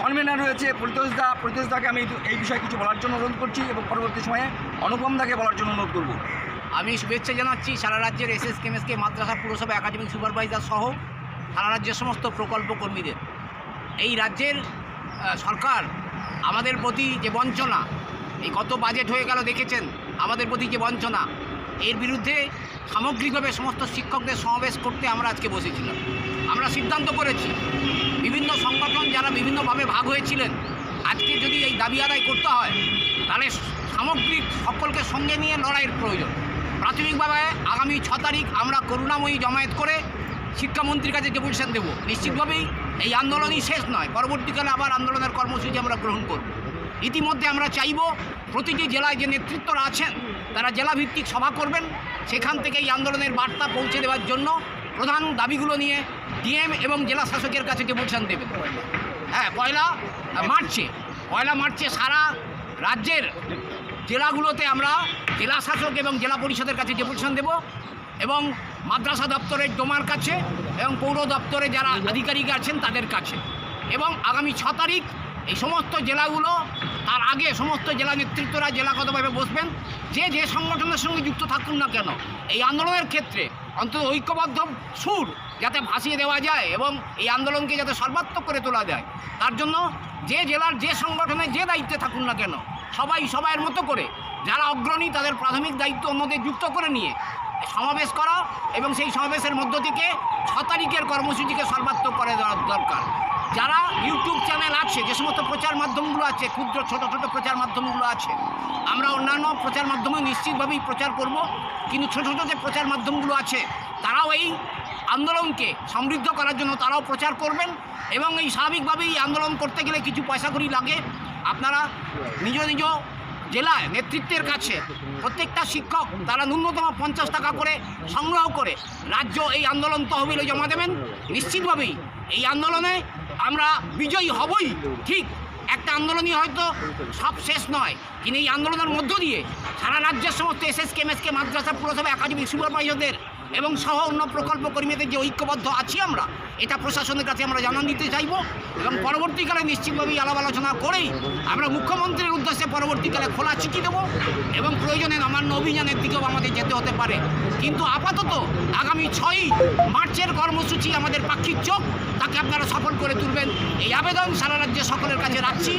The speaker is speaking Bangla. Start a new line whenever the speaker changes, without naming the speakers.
কনভেনার রয়েছে পরিতোষ দা। পরিতোষ দাকে আমি এই বিষয়ে কিছু বলার জন্য অনুরোধ করছি এবং পরবর্তী সময়ে অনুপম দাকে বলার জন্য অনুরোধ করব।
আমি শুভেচ্ছা জানাচ্ছি সারা রাজ্যের এস এস কেমএসকে মাদ্রাসা, পুরসভা, একাডেমিক সুপারভাইজার সহ সারা রাজ্যের সমস্ত প্রকল্প কর্মীদের। এই রাজ্যের সরকার আমাদের প্রতি যে বঞ্চনা, এই কত বাজেট হয়ে গেল দেখেছেন? আমাদের প্রতি যে বঞ্চনা, এর বিরুদ্ধে সামগ্রিকভাবে সমস্ত শিক্ষকদের সমাবেশ করতে আমরা আজকে বসেছিলাম। আমরা সিদ্ধান্ত করেছি, বিভিন্ন সংগঠন যারা বিভিন্নভাবে ভাগ হয়েছিলেন, আজকে যদি এই দাবি আদায় করতে হয়, তাহলে সামগ্রিক সকলকে সঙ্গে নিয়ে লড়াইয়ের প্রয়োজন। প্রাথমিকভাবে আগামী ছ তারিখ আমরা করুণাময়ী জমায়েত করে শিক্ষামন্ত্রীর কাছে ডেপুটেশন দেবো। নিশ্চিতভাবেই এই আন্দোলনই শেষ নয়। পরবর্তীকালে আবার আন্দোলনের কর্মসূচি আমরা গ্রহণ করব। ইতিমধ্যে আমরা চাইব প্রতিটি জেলায় যে নেতৃত্বরা আছেন, তারা জেলাভিত্তিক সভা করবেন। সেখান থেকে এই আন্দোলনের বার্তা পৌঁছে দেওয়ার জন্য প্রধান দাবিগুলো নিয়ে ডিএম এবং জেলা শাসকের কাছে ডেপুটেশন দেবেন। হ্যাঁ পয়লা মার্চে পয়লা মার্চে সারা রাজ্যের জেলাগুলোতে আমরা জেলা শাসক এবং জেলা পরিষদের কাছে ডেপুটেশন দেব এবং মাদ্রাসা দপ্তরের জমার কাছে এবং পৌর দপ্তরে যারা আধিকারিক আছেন তাদের কাছে। এবং আগামী ছ তারিখ এই সমস্ত জেলাগুলো, তার আগে সমস্ত জেলা নেতৃত্বরা জেলাগতভাবে বসবেন। যে যে সংগঠনের সঙ্গে যুক্ত থাকুন না কেন, এই আন্দোলনের ক্ষেত্রে অন্তত ঐক্যবদ্ধ, সুর যাতে ভাসিয়ে দেওয়া যায় এবং এই আন্দোলনকে যাতে সর্বাত্মক করে তোলা যায়। তার জন্য যে জেলার যে সংগঠনে যে দায়িত্বে থাকুন না কেন, সবাই সবাইয়ের মতো করে যারা অগ্রণী তাদের প্রাথমিক দায়িত্ব অন্যদের যুক্ত করে নিয়ে সমাবেশ করা এবং সেই সমাবেশের মধ্য থেকে ছ তারিখের কর্মসূচিকে সর্বাত্মক করে দেওয়া দরকার। যারা ইউটিউব চ্যানেল আছে, যে সমস্ত প্রচার মাধ্যমগুলো আছে, ক্ষুদ্র, ছোট ছোট প্রচার মাধ্যমগুলো আছে, আমরা অন্যান্য প্রচার মাধ্যমে নিশ্চিতভাবেই প্রচার করব। কিন্তু ছোট ছোট যে প্রচার মাধ্যমগুলো আছে, তারাও এই আন্দোলনকে সমৃদ্ধ করার জন্য তারাও প্রচার করবেন এবং এই স্বাভাবিকভাবেই আন্দোলন করতে গেলে কিছু পয়সা করি লাগে। আপনারা নিজ নিজ জেলায় নেতৃত্বের কাছে প্রত্যেকটা শিক্ষক তারা ন্যূনতম পঞ্চাশ টাকা করে সংগ্রহ করে রাজ্য এই আন্দোলন তহবিলে জমা দেবেন। নিশ্চিতভাবেই এই আন্দোলনে আমরা বিজয়ী হবই। ঠিক একটা আন্দোলনই হয়তো সব শেষ নয়। কিন্তু এই আন্দোলনের মধ্য দিয়ে সারা রাজ্যের সমস্ত এস এস কেমএসকে মাদ্রাসা, পুরসভা, একাডেমিক সুপারভাইজারদের এবং সহ অন্য প্রকল্প কর্মীদের যে ঐক্যবদ্ধ আছি আমরা, এটা প্রশাসনের কাছে আমরা জানান দিতে চাইব এবং পরবর্তীকালে নিশ্চিতভাবেই আলাপ আলোচনা করেই আমরা মুখ্যমন্ত্রীর উদ্দেশ্যে পরবর্তীকালে খোলা চিঠি দেবো এবং প্রয়োজনে নবান্ন অভিযানের দিকেও আমাদের যেতে হতে পারে। কিন্তু আপাতত আগামী ছয়ই মার্চের কর্মসূচি আমাদের পাক্ষিক চোখ, তাকে আপনারা সফল করে তুলবেন। এই আবেদন সারা রাজ্যে সকলের কাছে রাখছি।